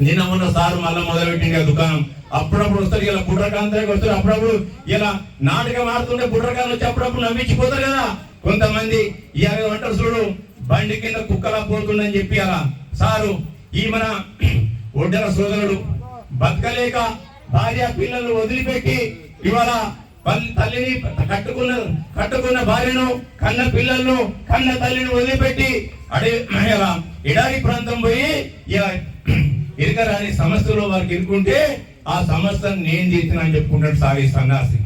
నిన్న మొన్న సార్ మళ్ళీ మొదలుపెట్టింది కదా దుకాణం. అప్పుడప్పుడు వస్తారు ఇలా బుడ్రకాంతానికి వస్తారు అప్పుడప్పుడు ఇలా నాటకం ఆడుతుంటే బుడ్రకాంత్ వచ్చి అప్పుడప్పుడు నవ్వించిపోతారు కదా. కొంతమంది ఇవాళ అంటారు చూడు బండి కింద కుక్కలా పోతుందని చెప్పి అలా సారు ఈ మన ఒడ్డల సోదరుడు బతకలేక భార్య పిల్లలు వదిలిపెట్టి ఇవాళ తల్లిని కట్టుకున్న కట్టుకున్న భార్యను కన్న పిల్లలను కన్న తల్లిని వదిలిపెట్టి అడే ఇలా ఎడారి ప్రాంతం పోయి ఇలా ఇరకరాని సమస్యలో వారికి ఇరుకుంటే ఆ సమస్యను నేను చేసిన అని చెప్పుకుంటాడు సారి సన్నాసి.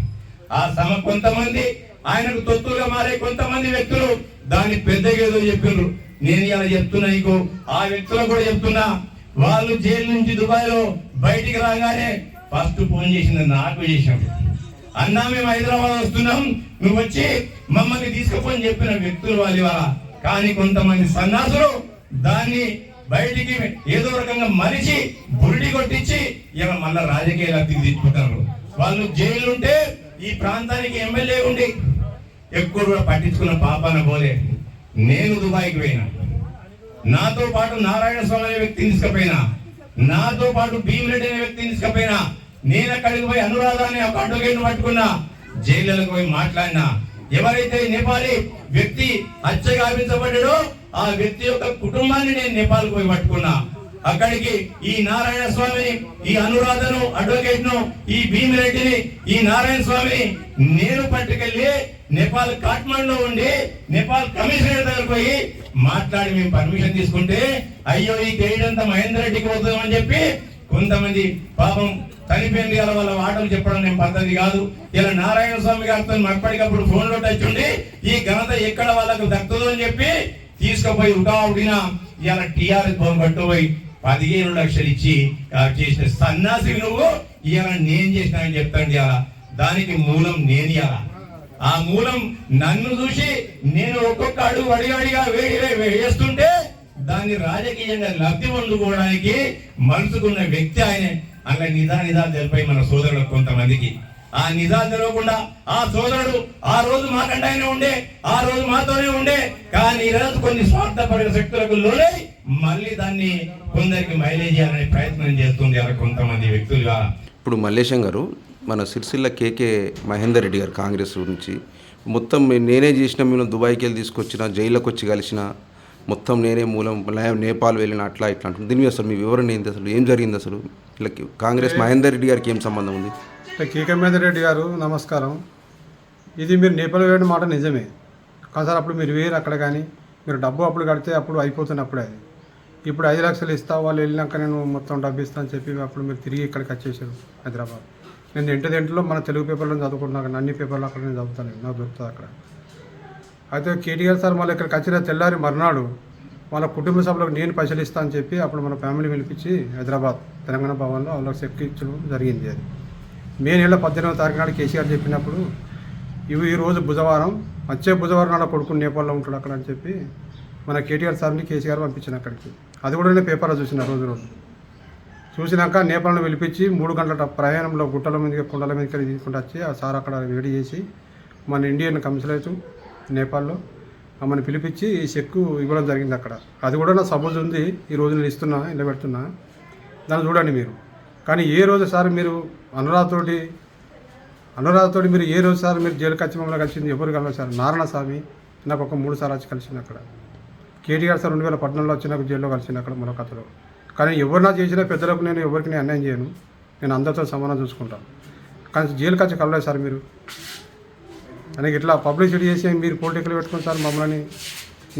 ఆ సమ కొంతమంది ఆయనకు తొత్తులుగా మారే కొంతమంది వ్యక్తులు దాన్ని పెద్దగా ఏదో చెప్పిండ్రు నేను ఇలా చెప్తున్నా నీకు ఆ వ్యక్తులకు కూడా చెప్తున్నా. వాళ్ళు జైలు నుంచి దుబాయ్లో బయటికి రాగానే ఫస్ట్ ఫోన్ చేసింది నాకు చేశాడు అన్నా మేము హైదరాబాద్ వస్తున్నాం నువ్వు వచ్చి మమ్మల్ని తీసుకుపోని చెప్పిన వ్యక్తులు వాళ్ళు ఇవాళ. కానీ కొంతమంది సన్నాసులు దాన్ని బయటికి ఏదో రకంగా మరిచి బురిడి కొట్టించి ఇలా మళ్ళా రాజకీయ లబ్ధికి తీసుకుంటారు. వాళ్ళు జైలు ఉంటే ఈ ప్రాంతానికి ఎమ్మెల్యే ఉండి ఎక్కువ కూడా పట్టించుకున్న పాపాన పోలే. నేను దుబాయ్కి పోయినా. నాతో పాటు నారాయణ స్వామి అనే వ్యక్తిని తీసుకుపోయినా. నాతో పాటు భీమిరెడ్డి అనే వ్యక్తిని తీసుకుపోయినా. నేను అక్కడికి పోయి అనురాధ అనే ఒక అడ్వకేట్ పట్టుకున్నా. జైళ్ళకు పోయి మాట్లాడినా. ఎవరైతే నేపాలి వ్యక్తి హత్య గావించబడ్డాడో ఆ వ్యక్తి యొక్క కుటుంబాన్ని నేను నేపాల్ పోయి పట్టుకున్నా. అక్కడికి ఈ నారాయణ స్వామిని ఈ అనురాధను అడ్వకేట్ను ఈ భీమిరెడ్డిని ఈ నారాయణ స్వామిని నేను పట్టుకెళ్ళి నేపాల్ కాఠ్మండ్లో ఉండి నేపాల్ కమిషనర్ దగ్గర పోయి మాట్లాడి మేము పర్మిషన్ తీసుకుంటే అయ్యో ఈ గైడ్ అంతా మహేందర్ రెడ్డికి పోతుందని చెప్పి కొంతమంది పాపం చనిపోయింది గల వాళ్ళ మాటలు చెప్పడం నేను పద్ధతి కాదు. ఇలా నారాయణ స్వామి గారితో మప్పటికప్పుడు ఫోన్లో టచ్ ఉండి ఈ ఘనత ఎక్కడ వాళ్ళకు దక్కుతుందో అని చెప్పి తీసుకుపోయి ఉడా ఉడిన ఇలా టీఆర్ఎస్ భవన్ పట్టుపోయి పదిహేను లక్షలు ఇచ్చి చేసిన సన్నాసి నువ్వు. ఇవాళ నేను చేసిన అని చెప్తాండి ఇవాళ. దానికి మూలం నేను ఇలా ఆ మూలం నన్ను చూసి నేను ఒక్కొక్క అడుగు అడిగడిగా వేడి వేస్తుంటే దాన్ని రాజకీయంగా లబ్ధి పొందుకోవడానికి మనసుకున్న వ్యక్తి ఆయనే. అలా నిదా నిదా తెలిపాయి మన సోదరులకు కొంతమందికి. ఆ నిజాలు తెలియకుండా ఆ సోదరుడు ఆ రోజు మాకంటే ఉండే ఆ రోజు మాతోనే ఉండే కానీ ఈరోజు కొన్ని స్వార్థపడిన శక్తులకు లోనే మళ్ళీ దాన్ని కొందరికి మైలేజ్ చేయాలనే ప్రయత్నం చేస్తుంది కొంతమంది వ్యక్తులుగా. ఇప్పుడు మల్లేశం గారు మన సిరిసిల్ల కేకే మహేందర్ రెడ్డి గారు కాంగ్రెస్ గురించి మొత్తం నేనే చేసిన మేము దుబాయ్కి వెళ్ళి తీసుకొచ్చిన జైల్లోకి వచ్చి కలిసిన మొత్తం నేనే మూలం నేపాల్ వెళ్ళిన అట్లా ఇట్లా అంటుంది దీని మీద అసలు మీ వివరణ ఏంటి అసలు ఏం జరిగింది అసలు? వీళ్ళకి కాంగ్రెస్ మహేందర్ రెడ్డి గారికి ఏం సంబంధం ఉంది? కేకే రెడ్డి గారు నమస్కారం. ఇది మీరు నేపాల్ వేయడం మాట నిజమే. కానీ సార్ అప్పుడు మీరు వేరు అక్కడ కానీ. మీరు డబ్బు అప్పుడు కడితే అప్పుడు అయిపోతుంది అప్పుడే అది ఇప్పుడు ఐదు లక్షలు ఇస్తా వాళ్ళు వెళ్ళినాక నేను మొత్తం డబ్బు ఇస్తా అని చెప్పి అప్పుడు మీరు తిరిగి ఇక్కడికి వచ్చేసారు హైదరాబాద్. నేను ఇంటి దేంట్లో మన తెలుగు పేపర్లో చదువుకుంటున్నాను అన్ని పేపర్లు అక్కడ నేను చదువుతాను నాకు దొరుకుతుంది అక్కడ. అయితే కేటీఆర్ సార్ మళ్ళీ ఇక్కడికి వచ్చిన తెల్లారి మర్నాడు వాళ్ళ కుటుంబ సభ్యులకు నేను పైసలు ఇస్తా అని చెప్పి అప్పుడు మన ఫ్యామిలీ పిలిపించి హైదరాబాద్ తెలంగాణ భవన్లో వాళ్ళకి చెక్ ఇచ్చడం జరిగింది అది. మే నెల పద్దెనిమిదో తారీఖు నాడు కేసీఆర్ చెప్పినప్పుడు ఇవి ఈరోజు బుధవారం వచ్చే బుధవారం నాడు కొడుకు నేపాల్లో ఉంటాడు అక్కడ అని చెప్పి మన కేటీఆర్ సార్ని కేసీఆర్ పంపించిన అక్కడికి. అది కూడా నేను పేపర్లో చూసిన రోజు రోజు. చూసినాక నేపాల్ను పిలిపించి మూడు గంటల ప్రయాణంలో గుట్టల మీదకి కొండల మీదకి తీసుకుంటూ వచ్చి ఆ సార్ అక్కడ వేడి చేసి మన ఇండియన్ కన్సులేట్ నేపాల్లో ఆమెను పిలిపించి ఈ చెక్కు ఇవ్వడం జరిగింది అక్కడ. అది కూడా నా సపోజ్ ఉంది ఈ రోజు నేను ఇస్తున్నా ఇలా పెడుతున్నా దాన్ని చూడండి మీరు. కానీ ఏ రోజు సార్ మీరు అనురాధతోటి అనురాధతోటి మీరు ఏ రోజు సార్ మీరు జైలు కచ్చి మమ్మల్ని కలిసింది? ఎవరు కలవాలి సార్? నారాయణ స్వామి నాకు ఒక మూడు సార్లు వచ్చి కలిసింది అక్కడ. కేటీఆర్ సార్ రెండు వేల పద్నాలుగులో వచ్చి నాకు జైల్లో కలిసింది అక్కడ మరో కథలో కానీ ఎవరు నా చేసినా పెద్దలకు నేను ఎవరికి నేను అన్యాయం చేయను. నేను అందరితో సమానం చూసుకుంటాను. కానీ జైలు కచ్చి కలలేదు సార్ మీరు. అని ఇట్లా పబ్లిసిటీ చేసి మీరు పొలిటికల్ పెట్టుకుని సార్ మమ్మల్ని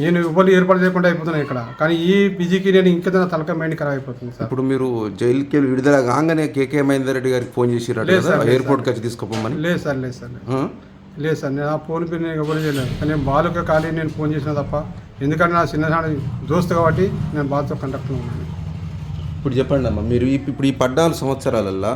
నేను ఎవరు ఏర్పాటు చేయకుండా అయిపోతున్నాను ఇక్కడ. కానీ ఈ బిజీకి నేను ఇంకేదైనా తలక మైండ్ ఖరాబ్ అయిపోతుంది సార్. ఇప్పుడు మీరు జైలుకి విడుదల కాగానే కేకే మహేందర్ రెడ్డి గారికి ఫోన్ లేదు ఎయిర్పోర్ట్కి వచ్చి తీసుకుపోమని? లేదు సార్ లేదు సార్? లేదు. సార్ నేను ఆ ఫోన్ పే నేను ఎవరు చేయలేదు. కానీ నేను బాలుక ఖాళీ నేను ఫోన్ చేసిన తప్ప ఎందుకంటే నా చిన్ననాడు దోస్తు కాబట్టి నేను బాలుతో కంటాక్ట్లో ఉన్నాను. ఇప్పుడు చెప్పండి అమ్మా మీరు ఇప్పుడు ఈ పద్నాలుగు సంవత్సరాలల్లో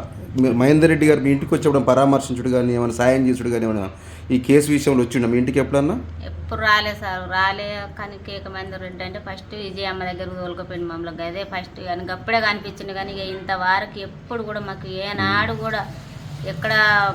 మహేందర్ రెడ్డి గారు మీ ఇంటికి వచ్చేప్పుడు పరామర్శించుడు కానీ ఏమైనా సాయం చేసుడు కానీ ఏమైనా ఈ కేసు విషయంలో వచ్చిండ? మీ ఇంటికి ఎప్పుడన్నా? ఎప్పుడు రాలే సార్ రాలే. కానీ కేక మహేందర్ రెడ్డి అంటే ఫస్ట్ విజయమ్మ దగ్గర తోలుకపోయింది మమ్మల్ని. అదే ఫస్ట్ కానీ అప్పుడే కనిపించింది కానీ ఇక ఇంతవరకు ఎప్పుడు కూడా మాకు ఏనాడు కూడా ఎక్కడ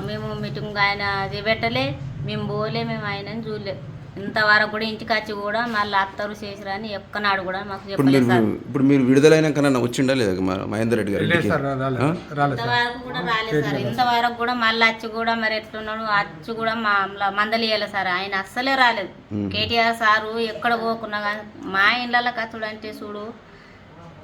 మేము మీటింగ్ ఆయన అది పెట్టలే మేము పోలే మేము ఆయనని చూడలే. ఇంతవరకు కూడా ఇంటికి వచ్చి కూడా మళ్ళీ అత్తరు చేసిరని ఎక్కనాడు కూడా మాకు ఇప్పుడు మీరు చెప్పలేదు సార్. ఇప్పుడు మీరు విడుదలైనాక వచ్చిండా లేదా మహేందర్ రెడ్డి గారు ఇంతవరకు కూడా రాలేదు సార్. ఇంతవరకు కూడా మళ్ళీ వచ్చి కూడా మరి ఎట్లున్నాడు వచ్చి కూడా మా మందలు ఇవ్వలేదు సార్. ఆయన అస్సలే రాలేదు. కేటీఆర్ సారు ఎక్కడ పోకున్నా కానీ మా ఇళ్ళకి అతడు అంటే చూడు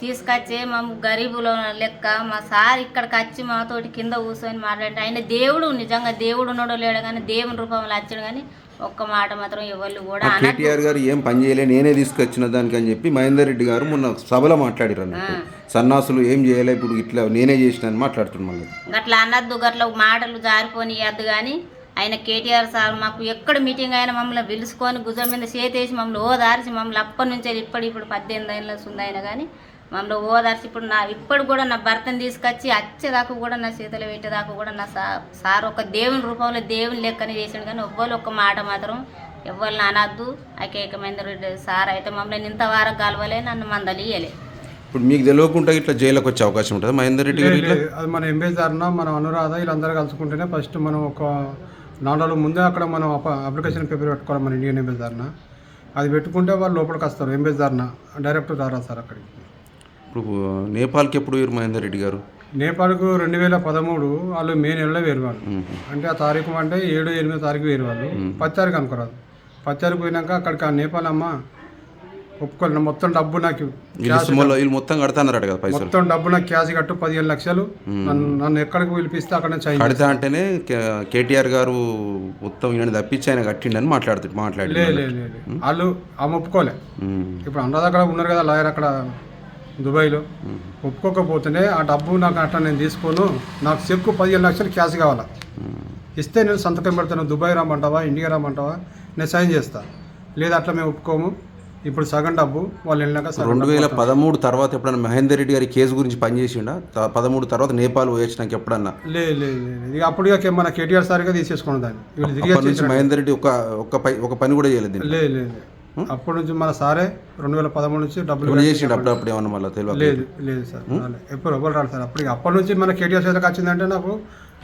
తీసుకొచ్చి మా గరీబుల లెక్క మా సార్ ఇక్కడికి వచ్చి మాతోటి కింద కూర్చొని మాట్లాడి ఆయన దేవుడు నిజంగా దేవుడు ఉన్నాడో లేడో కానీ దేవుని రూపంలో వచ్చాడు కానీ ఒక్క మాట మాత్రం ఎవరు కూడా. కేటీఆర్ గారు ఏం పని చేయలే నేనే తీసుకొచ్చిన దానికి అని చెప్పి మహేందర్ రెడ్డి గారు మొన్న సభలో మాట్లాడారు అన్నట్టు. సన్నాసులు ఏం చేయలే ఇప్పుడు ఇట్లా నేనే చేసిన అని మాట్లాడుతున్నాను గట్ల అనద్దు గట్ల మాటలు జారిపోనియద్దు కానీ ఆయన కేటీఆర్ సార్ మాకు ఎక్కడ మీటింగ్ అయినా మమ్మల్ని పిలుచుకొని భుజం మీద చేతేసి మమ్మల్ని ఓదార్చి మమ్మల్ని అప్పటి నుంచి ఇప్పటి ఇప్పుడు పద్దెనిమిది ఏళ్ళ ఉంది ఆయన కానీ మమ్మల్ని ఓదార్చి ఇప్పుడు నా ఇప్పుడు కూడా నా భర్తను తీసుకొచ్చి వచ్చేదాకా కూడా నా చేతులు పెట్టేదాకా కూడా నా సా సార్ ఒక దేవుని రూపంలో దేవుని లెక్కనే చేసాడు కానీ ఎవ్వరు ఒక్క మాట మాత్రం ఎవ్వరిని అనద్దు. ఆ కేకమైన రెడ్డి సార్ అయితే మమ్మల్ని ఇంతవరకు కలవలే నన్ను మందలు ఇయ్యలే. ఇప్పుడు మీకు తెలియకుండా ఇట్లా జైలుకి వచ్చే అవకాశం ఉంటుంది? మహేందర్ రెడ్డి గారు. అది మన ఎంబీఎస్ అన్న మనం అనురాధ వీళ్ళందరూ కలుసుకుంటేనే ఫస్ట్ మనం ఒక నాలుగు రోజుల ముందే అక్కడ మనం అప- అప్లికేషన్ పేపర్ పెట్టుకోవాలి మన ఇండియన్ ఎంబీఎస్ ధారణ అది పెట్టుకుంటే వాళ్ళు లోపలికి వస్తారు ఎంబీఎస్ ధారణ డైరెక్ట్ రారా సార్ అక్కడికి? ఇప్పుడు నేపాల్కి ఎప్పుడు వేరు మహేందర్ రెడ్డి గారు? నేపాల్కు రెండు వేల పదమూడు వాళ్ళు మే నెలలో వేరు వాళ్ళు. అంటే ఆ తారీఖు అంటే ఏడు ఎనిమిదో తారీఖు వేరు వాళ్ళు. పది తారీఖు అనుకోరాదు పది తారీఖు పోయినాక అక్కడికి ఆ నేపాల్ అమ్మ ఒప్పుకోలేదు మొత్తం డబ్బు నాకు మొత్తం కడతాన్నారట కదా పైసలు. మొత్తం డబ్బు నాకు క్యాష్ కట్టు పదిహేను లక్షలు. నన్ను ఎక్కడికి పిలిపిస్తే అక్కడ కడతా అంటేనే కేటీఆర్ గారు మొత్తం ఈయన తప్పించి ఆయన కట్టిండని మాట్లాడుతూ మాట్లాడి. వాళ్ళు ఆమె ఒప్పుకోలే. ఇప్పుడు అనురాధ అక్కడ ఉన్నారు కదా లాయర్ అక్కడ. దుబాయ్లో. ఒప్పుకోకపోతేనే ఆ డబ్బు నాకు అట్లా నేను తీసుకోను. నాకు చెక్కు పదిహేను లక్షలు క్యాష్ కావాలా? ఇస్తే నేను సంతకం పెడతాను. దుబాయ్ రమ్మంటావా? ఇండియా రమ్మంటావా? నేను సైన్ చేస్తా. లేదా అట్లా మేము ఒప్పుకోము. ఇప్పుడు సగం డబ్బు వాళ్ళు వెళ్ళినాక రెండు వేల. పదమూడు తర్వాత ఎప్పుడన్నా మహేందర్ రెడ్డి గారి కేసు గురించి పనిచేసిండా పదమూడు తర్వాత నేపాల్ పోయొచ్చినాక ఎప్పుడన్నా? లే లే లే లే. ఇక అప్పుడు ఇక మన కేటీఆర్ సార్గా తీసేసుకున్నాం దాన్ని మహేందర్ రెడ్డి ఒక ఒక పై ఒక పని కూడా చేయలేదు దీనికి. లే లే లే. అప్పటి నుంచి మన సారే రెండు వేల పదమూడు నుంచి డబ్బులు ఇప్పుడు చేసిండు అప్పుడు ఏమన్నా మళ్ళీ తెలియదు లేదు లేదు సార్ రాలే. ఎప్పుడు ఎవరు రాడు సార్. అప్పటికి అప్పటి నుంచి మన కేటీఆర్ చేతకు వచ్చిందంటే నాకు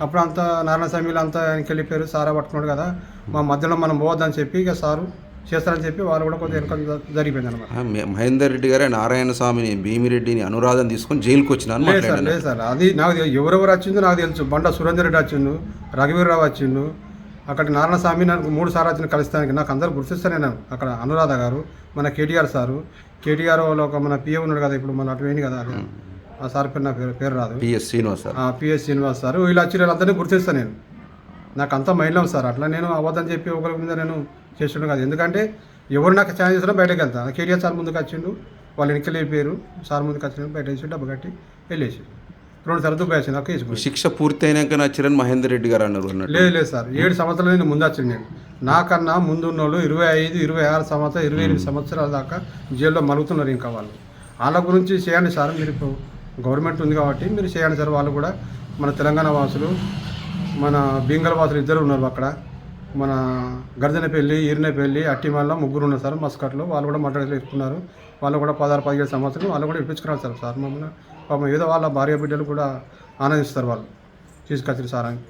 అప్పుడు అంత నారాయణ స్వామిలు అంతా ఆయనకి వెళ్ళిపోయారు సారా పట్టుకున్నాడు కదా. మా మధ్యలో మనం పోవద్దని చెప్పి ఇక సారు చేస్తారని చెప్పి వాళ్ళు కూడా కొంచెం వెనక జరిగిపోయింది అనమాట మహేందర్ రెడ్డి గారే నారాయణ స్వామిని భీమిరెడ్డిని అనురాధం తీసుకొని జైలుకి వచ్చిన లేదు సార్ లేదు సార్. అది నాకు ఎవరెవరు వచ్చిందో నాకు తెలుసు. బండ సురేందర్ రెడ్డి వచ్చిండు రఘువీరరావు వచ్చిండు అక్కడ నారాయణ స్వామి నాకు మూడు సార్లు వచ్చిన కలుస్తానికి నాకు అందరు గుర్తిస్తాను నేను అక్కడ అనురాధ గారు మన కేటీఆర్ సారు. కేటీఆర్ వాళ్ళు ఒక మన పిఏ ఉన్నాడు కదా ఇప్పుడు మన అటు కదా. ఆ సార్ పేరు నా పేరు పేరు రాదు. P S Srinivas sir. P S Srinivas sir. వీళ్ళు వచ్చి వీళ్ళందరినీ గుర్తిస్తాను నేను. నాకు అంతా మైండ్లో సార్. అట్లా నేను అబద్ధం చెప్పి ఒకరి మీద నేను చేస్తుండే కాదు. ఎందుకంటే ఎవరు నాకు ఛాన్స్ చేసినా బయటకు వెళ్తాను కేటీఆర్ సార్ ముందుకు వచ్చిండు. వాళ్ళు వెనక్కి లేపారు. సార్ ముందుకు వచ్చిన బయట వేసి డబ్బు కట్టి వెళ్ళేసి రెండు వచ్చింది ఒక వేసిపోయి శిక్ష పూర్తి అయినాక నచ్చిరని మహేందర్ రెడ్డి గారు అన్నారు అన్నట్టు. లేదు లేదు సార్. ఏడు సంవత్సరాలు నేను ముందు వచ్చింది నేను. నాకన్నా ముందు ఉన్న వాళ్ళు ఇరవై ఐదు ఇరవై ఆరు సంవత్సరాలు ఇరవై ఎనిమిది సంవత్సరాల దాకా జైల్లో మలుగుతున్నారు ఇంకా వాళ్ళు. వాళ్ళ గురించి చేయండి సార్. మీరు ఇప్పుడు గవర్నమెంట్ ఉంది కాబట్టి మీరు చేయండి సార్. వాళ్ళు కూడా మన తెలంగాణ వాసులు మన బీంగల్ వాసులు ఇద్దరు ఉన్నారు అక్కడ. మన గర్జనపల్లి ఈరినపల్లి అట్టిమల్ల ముగ్గురు ఉన్నారు సార్. మస్కట్లో వాళ్ళు కూడా మద్దతు ఇస్తున్నారు వాళ్ళు కూడా పదహారు పదిహేడు సంవత్సరాలు వాళ్ళు కూడా ఇప్పించుకున్నారు సార్. సార్ మమ్మల్ని పాపం ఏదో వాళ్ళ భార్య బిడ్డలు కూడా ఆనందిస్తారు వాళ్ళు. తీసుకొచ్చిన సారాన్ని